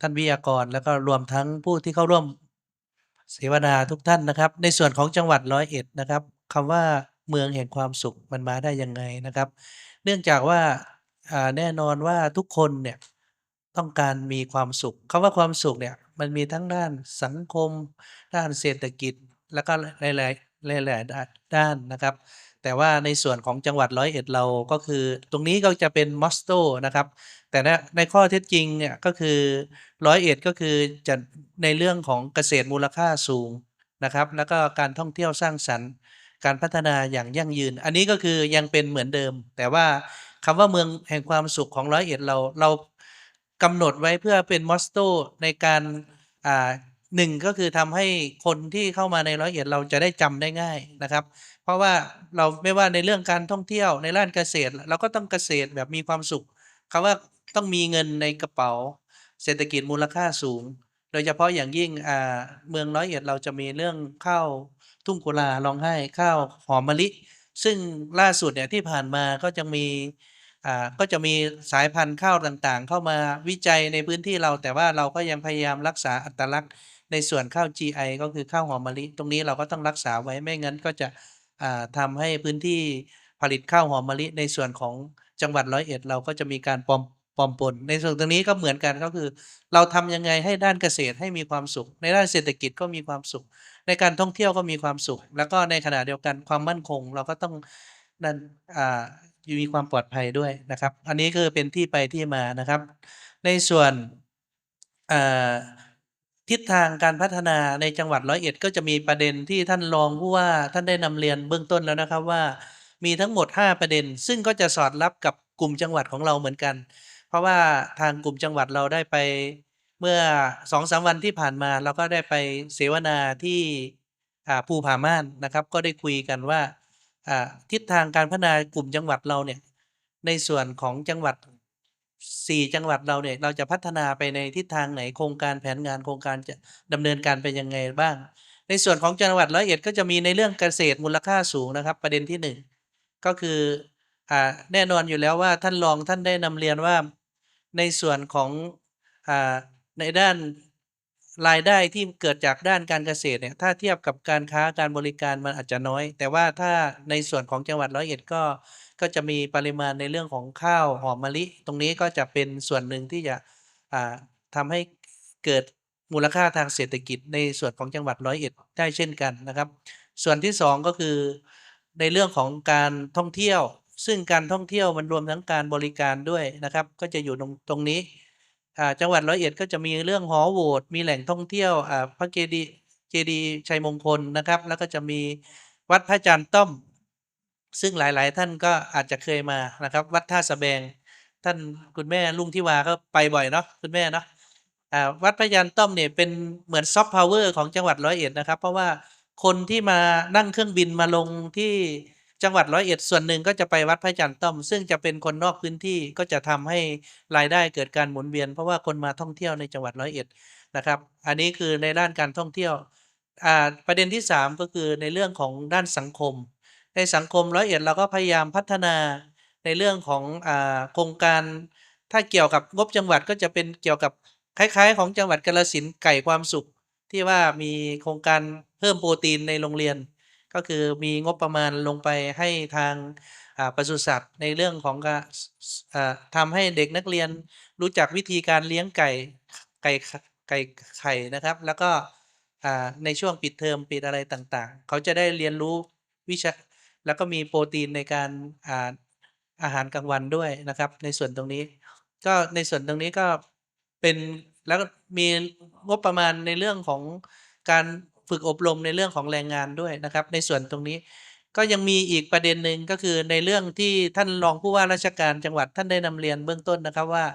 ท่านวิทยากรแล้วก็รวมทั้งผู้ที่เข้าร่วมเสวนาทุกท่านนะครับ ในส่วนของจังหวัดร้อยเอ็ดนะครับคำว่าเมืองแห่งความสุขมันมาได้ยังไงนะครับ เนื่องจากว่าแน่นอนว่าทุกคนเนี่ยต้องการมีความสุขคำว่าความสุขเนี่ยมันมีทั้งด้านสังคม ด้านเศรษฐกิจ แล้วก็หลายๆหลายๆด้านนะครับ แต่ว่าในส่วนของจังหวัดร้อยเอ็ดเราก็คือ ตรงนี้ก็จะเป็นมอสโตนะครับ แต่ในข้อเท็จจริงเนี่ยก็คือร้อยเอ็ดก็คือจะในเรื่องของเกษตรมูลค่าสูงนะครับ แล้วก็การท่องเที่ยวสร้างสรรค์ การพัฒนาอย่างยั่งยืน อันนี้ก็คือยังเป็นเหมือนเดิม แต่ว่าคำว่าเมืองแห่งความสุขของร้อยเอ็ดเราเรากำหนดไว้เพื่อเป็นมอสโตในการ อ่า1ก็คือทำให้คนที่เข้ามาในร้อยเอ็ดเราจะได้จำได้ง่ายนะครับ เพราะว่าเราไม่ว่าในเรื่องการท่องเที่ยวในด้านเกษตร เราก็ต้องเกษตรแบบมีความสุขคำว่าต้องมีเงินในกระเป๋า เศรษฐกิจมูลค่าสูง โดยเฉพาะอย่างยิ่งอ่าเมืองร้อยเอ็ดเราจะมีเรื่องข้าวทุ่งกุลารองไห้ข้าวหอมมะลิ ซึ่งล่าสุดเนี่ยที่ผ่านมาก็จะมีอ่าก็จะมีสายพันธุ์ข้าวต่างๆ เข้ามาวิจัยในพื้นที่เรา แต่ว่าเราก็ยังพยายามรักษาอัตลักษณ์ ในส่วนข้าว GI ก็คือข้าวหอมมะลิ ตรงนี้เราก็ต้องรักษาไว้ไม่งั้นก็จะอ่าทำให้พื้นที่ผลิตข้าวหอมมะลิ ในส่วนของจังหวัดร้อยเอ็ดเราก็จะมีการปลอมปลอมปนในส่วนตรงนี้ก็เหมือนกันก็คือ เราทำยังไงให้ด้านเกษตรให้มีความสุข ในด้านเศรษฐกิจก็มีความสุข ในการท่องเที่ยวก็มีความสุข แล้วก็ในขณะเดียวกันความมั่นคง เราก็ต้องนั่นอ่ามีความปลอดภัยด้วยนะครับ อันนี้คือเป็นที่ไปที่มานะครับ ในส่วนอ่า ทิศทางการพัฒนาในจังหวัดร้อยเอ็ดก็จะมีประเด็นที่ท่านรองผู้ว่าท่านได้นำเรียนเบื้องต้นแล้วนะครับว่า มีทั้งหมด 5 ประเด็น ซึ่งก็จะสอดรับกับกลุ่มจังหวัดของเราเหมือนกัน เพราะว่าทางกลุ่มจังหวัดเราได้ไปเมื่อ2-3วันที่ผ่านมาเราก็ได้ไปเสวนาที่ภูผาม่านนะครับ ก็ได้คุยกันว่าทิศทางการพัฒนากลุ่มจังหวัดเราเนี่ยในส่วนของจังหวัด สี่จังหวัดเราเนี่ยเราจะพัฒนาไปในทิศทางไหนโครงการแผนงานโครงการจะดำเนินการไปยังไงบ้าง ในส่วนของจังหวัดร้อยเอ็ดก็จะมีในเรื่องเกษตรมูลค่าสูงนะครับ ประเด็นที่ 1 ก็คืออแน่นอนอยู่แล้วว่าท่านรองท่านได้นำเรียนว่าในส่วนของอในด้าน รายได้ที่เกิดจากด้านการเกษตรเนี่ยถ้าเทียบกับการค้าการบริการมันอาจจะน้อย แต่ว่าถ้าในส่วนของจังหวัดร้อยเอ็ดก็ก็จะมีปริมาณในเรื่องของข้าวหอมมะลิ ตรงนี้ก็จะเป็นส่วนหนึ่งที่จะอ่าทำให้เกิดมูลค่าทางเศรษฐกิจในส่วนของจังหวัดร้อยเอ็ดได้เช่นกันนะครับ ส่วนที่ 2 ก็คือในเรื่องของการท่องเที่ยว ซึ่งการท่องเที่ยวมันรวมทั้งการบริการด้วยนะครับ ก็จะอยู่ตรงตรงนี้ อ่าจังหวัดร้อยเอ็ดก็จะมีเรื่องหอโหวตมีแหล่งท่องเที่ยวอ่าพระเจดีย์เจดีย์ชัยมงคลนะครับ แล้วก็จะมีวัดพระอาจารย์ต้อม ซึ่งหลายๆ ท่านก็อาจจะเคยมานะครับ วัดท่าสะแบง ท่านคุณแม่รุ่งธิวาก็ไปบ่อยเนาะคุณแม่เนาะอ่าวัดพระอาจารย์ต้อมเนี่ยเป็นเหมือนซอฟต์พาวเวอร์ของจังหวัดร้อยเอ็ดนะครับ เพราะว่าคนที่มานั่งเครื่องบินมาลงที่ จังหวัดร้อยเอ็ดส่วนหนึ่งก็จะไปวัดพระอาจารย์ต้อม ซึ่งจะเป็นคนนอกพื้นที่ก็จะทำให้รายได้เกิดการหมุนเวียน เพราะว่าคนมาท่องเที่ยวในจังหวัดร้อยเอ็ดนะครับ อันนี้คือในด้านการท่องเที่ยวประเด็นที่ 3 ก็คือในเรื่องของด้านสังคม ในสังคมร้อยเอ็ดเราก็พยายามพัฒนาในเรื่องของอโครงการถ้าเกี่ยวกับงบจังหวัดก็จะเป็นเกี่ยวกับคล้าย ๆ ของจังหวัดกาฬสินไก่ความสุข ที่ว่ามีโครงการเพิ่มโปรตีนในโรงเรียน ก็คือมีงบประมาณลงไปให้ทางปศุสัตว์ในเรื่องของการทำให้เด็กนักเรียนรู้จักวิธีการเลี้ยงไก่ไก่ไก่ไข่นะครับ แล้วก็ในช่วงปิดเทอมปิดอะไรต่างๆ เขาจะได้เรียนรู้วิชาแล้วก็มีโปรตีนในการอาอาหารกลางวันด้วยนะครับ ในส่วนตรงนี้ ก็ในส่วนตรงนี้ก็เป็นแล้วมีงบประมาณในเรื่องของการ ฝึกอบรมในเรื่องของแรงงานด้วยนะครับ ในส่วนตรงนี้ก็ยังมีอีกประเด็นหนึ่งก็คือในเรื่องที่ท่านรองผู้ว่าราชการจังหวัดท่านได้นำเรียนเบื้องต้นนะครับว่า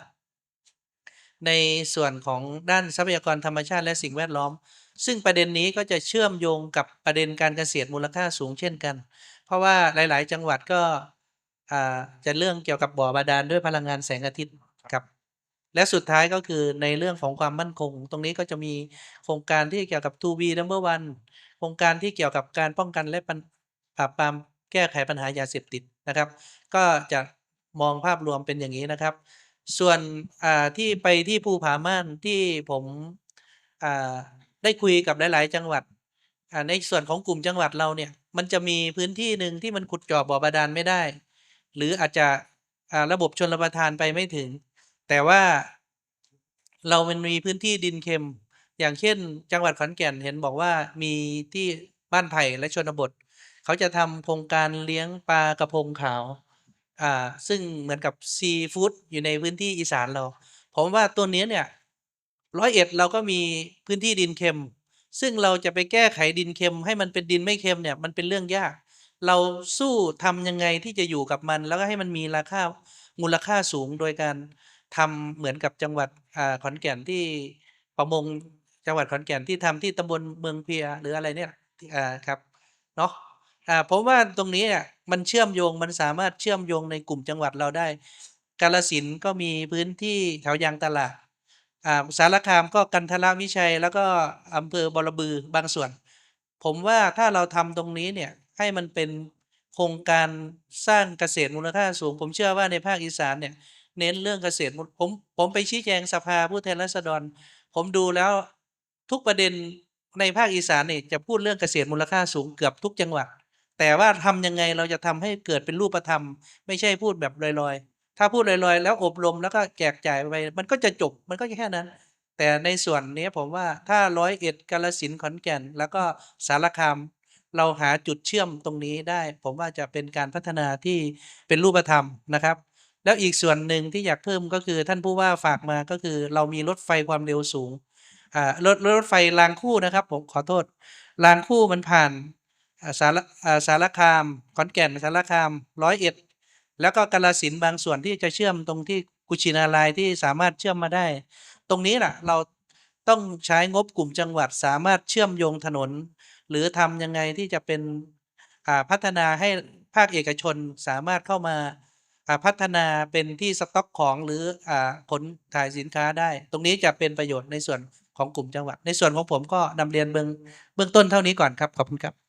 ในส่วนของด้านทรัพยากรธรรมชาติและสิ่งแวดล้อม ซึ่งประเด็นนี้ก็จะเชื่อมโยงกับประเด็นการเกษตรมูลค่าสูงเช่นกัน เพราะว่าหลาย ๆ จังหวัดก็จะเรื่องเกี่ยวกับบ่อบาดาลด้วยพลังงานแสงอาทิตย์ครับ และสุดท้ายก็คือในเรื่องของความมั่นคง ตรงนี้ก็จะมีโครงการที่เกี่ยวกับ 2B Number One โครงการที่เกี่ยวกับการป้องกันและปราบปรามแก้ไขปัญหายาเสพติดนะครับ ก็จะมองภาพรวมเป็นอย่างงี้นะครับ ส่วนที่ไปที่ภูผาม่านที่ผมได้คุยกับหลาย ๆ จังหวัดในส่วนของกลุ่มจังหวัดเราเนี่ยมันจะมีพื้นที่หนึ่งที่มันขุดเจาะบ่อบาดาลไม่ได้ หรืออาจจะระบบชลประทานไปไม่ถึง แต่ว่าเรามันมีพื้นที่ดินเค็ม อย่างเช่น จังหวัดขอนแก่นเห็นบอกว่ามีที่บ้านไผ่และชนบท เขาจะทำโครงการเลี้ยงปลากระพงขาวอ่าซึ่งเหมือนกับซีฟู้ดอยู่ในพื้นที่อีสานเรา ผมว่าตัวเนี้เนี่ยร้อยเอ็ดเราก็มีพื้นที่ดินเค็ม ซึ่งเราจะไปแก้ไขดินเค็ม ให้มันเป็นดินไม่เค็มเนี่ยมันเป็นเรื่องยาก เราสู้ทำยังไงที่จะอยู่กับมัน แล้วก็ให้มันมีราคามูลค่าสูงโดยการ ทำเหมือนกับจังหวัดอขอนแก่นที่ประมงจังหวัดขอนแก่นที่ทำที่ตำบลเมืองเพียหรืออะไรเนี่ยครับเนาะผมว่าตรงนี้มันเชื่อมโยงมันสามารถเชื่อมโยงในกลุ่มจังหวัดเราได้ กาฬสินก็มีพื้นที่แถวยางตลาดสารคามก็กันทรวิชัย แล้วก็อำเภอบรบือบางส่วน ผมว่าถ้าเราทำตรงนี้เนี่ยให้มันเป็นโครงการสร้างเกษตรมูลค่าสูง ผมเชื่อว่าในภาคอีสานเนี่ย เน้นเรื่องเกษตรผมผมไปชี้แจงสภาผู้แทนราษฎร ผมดูแล้วทุกประเด็นในภาคอีสานนี่จะพูดเรื่องเกษตรมูลค่าสูงเกือบทุกจังหวัด แต่ว่าทำยังไงเราจะทำให้เกิดเป็นรูปธรรม ไม่ใช่พูดแบบลอยๆ ถ้าพูดลอยๆ แล้วอบรมแล้วก็แจกจ่ายไป มันก็จะจบมันก็แค่นั้น แต่ในส่วนนี้ผมว่าถ้าร้อยเอ็ดกาฬสินขอนแก่น แล้วก็สารคามเราหาจุดเชื่อมตรงนี้ได้ ผมว่าจะเป็นการพัฒนาที่เป็นรูปธรรมนะครับ แล้วอีกส่วนหนึ่งที่อยากเพิ่มก็คือท่านผู้ว่าฝากมาก็คือเรามีรถไฟความเร็วสูงอ่ารถรถไฟรางคู่นะครับผมขอโทษรางคู่มันผ่านสารสารคามขอนแก่นสารคามร้อยเอ็ดแล้วก็กาฬสินบางส่วนที่จะเชื่อมตรงที่กุชินารายที่สามารถเชื่อมมาได้ ตรงนี้แหละเราต้องใช้งบกลุ่มจังหวัดสามารถเชื่อมโยงถนน หรือทำยังไงที่จะเป็นพัฒนาให้ภาคเอกชนสามารถเข้ามา พัฒนาเป็นที่สต็อกของหรือขนถ่ายสินค้าได้ ตรงนี้จะเป็นประโยชน์ในส่วนของกลุ่มจังหวัด ในส่วนของผมก็นำเรียนเบื้องเบื้องต้นเท่านี้ก่อนครับ ขอบคุณครับ